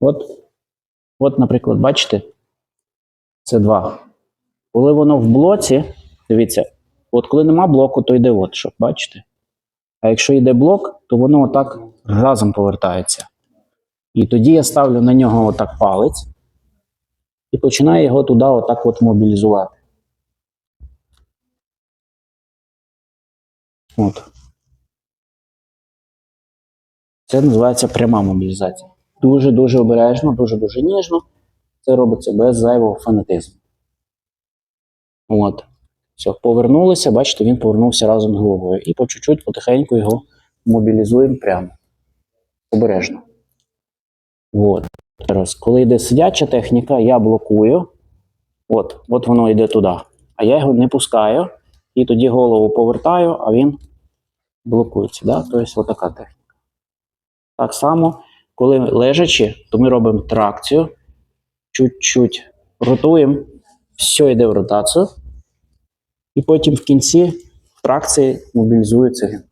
От, от, наприклад, бачите, це 2. Коли воно в блоці, дивіться, от коли нема блоку, то йде от що, бачите? А якщо йде блок, то воно отак разом повертається. І тоді я ставлю на нього отак палець і починаю його туди отак от мобілізувати. От. Це називається пряма мобілізація. Дуже-дуже обережно, дуже-дуже ніжно. Це робиться без зайвого фанатизму. От. Все, повернулися, бачите, він повернувся разом з головою. І по чуть-чуть, потихеньку його мобілізуємо прямо. Обережно. От. Зараз, коли йде сидяча техніка, я блокую. От, от воно йде туди. А я його не пускаю. І тоді голову повертаю, а він блокується. Да? Тобто, отака техніка. Так само, коли лежачи, то ми робимо тракцію, чуть-чуть ротуємо, все йде в ротацію, і потім в кінці тракції мобілізується.